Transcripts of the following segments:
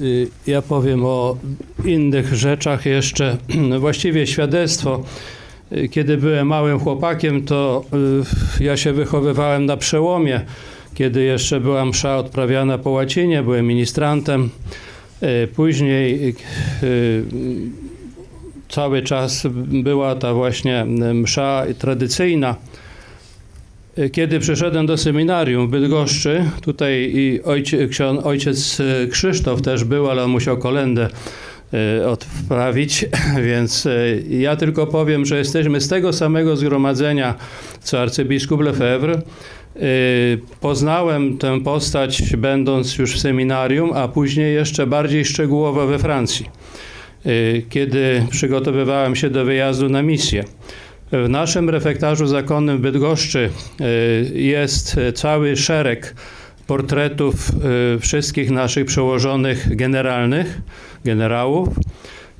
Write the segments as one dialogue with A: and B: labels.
A: Y, Ja powiem o innych rzeczach jeszcze. Właściwie świadectwo. Y, Kiedy byłem małym chłopakiem, to y, ja się wychowywałem na przełomie, kiedy jeszcze była msza odprawiana po łacinie, byłem ministrantem. Później cały czas była ta właśnie msza tradycyjna. Kiedy przyszedłem do seminarium w Bydgoszczy, tutaj i ojciec, ojciec Krzysztof też był, ale on musiał kolendę e, odprawić, więc e, ja tylko powiem, że jesteśmy z tego samego zgromadzenia, co arcybiskup Lefebvre. E, Poznałem tę postać będąc już w seminarium, a później jeszcze bardziej szczegółowo we Francji, kiedy przygotowywałem się do wyjazdu na misję. W naszym refektarzu zakonnym w Bydgoszczy y, jest cały szereg portretów y, wszystkich naszych przełożonych generalnych, generałów.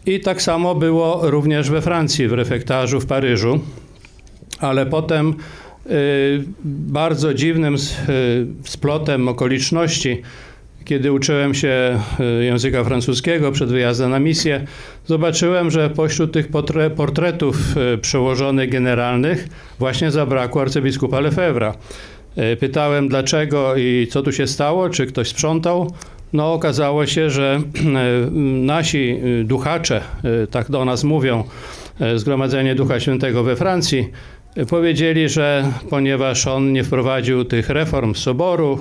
A: I tak samo było również we Francji, w refektarzu w Paryżu. Ale potem y, bardzo dziwnym splotem okoliczności, kiedy uczyłem się y, języka francuskiego przed wyjazdem na misję, zobaczyłem, że pośród tych portretów y, przełożonych generalnych właśnie zabrakło arcybiskupa Lefebvra. Y, Pytałem dlaczego i co tu się stało, czy ktoś sprzątał. No okazało się, że nasi duchacze, tak do nas mówią, Zgromadzenie Ducha Świętego we Francji, powiedzieli, że ponieważ on nie wprowadził tych reform soboru,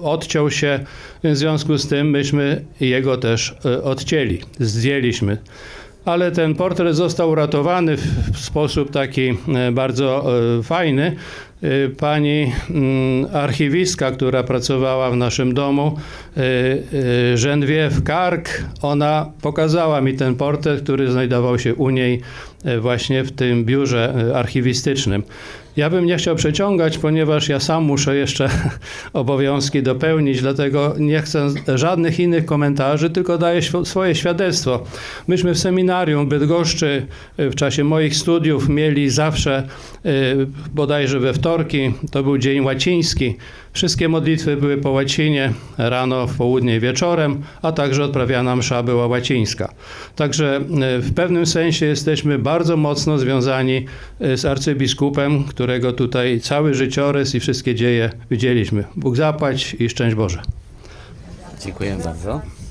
A: y, odciął się, w związku z tym myśmy jego też y, odcięli, zdjęliśmy. Ale ten portret został uratowany w sposób taki e, bardzo fajny. E, Pani mm, archiwistka, która pracowała w naszym domu, e, e, Geneviève Kark, ona pokazała mi ten portret, który znajdował się u niej właśnie w tym biurze archiwistycznym. Ja bym nie chciał przeciągać, ponieważ ja sam muszę jeszcze obowiązki dopełnić, dlatego nie chcę żadnych innych komentarzy, tylko daję swoje świadectwo. Myśmy w seminarium w Bydgoszczy y, w czasie moich studiów mieli zawsze y, bodajże we to był dzień łaciński. Wszystkie modlitwy były po łacinie, rano, w południe wieczorem, a także odprawiana msza była łacińska. Także y, w pewnym sensie jesteśmy bardzo mocno związani y, z arcybiskupem, którego tutaj cały życiorys i wszystkie dzieje widzieliśmy. Bóg zapłać i szczęść Boże.
B: Dziękuję bardzo.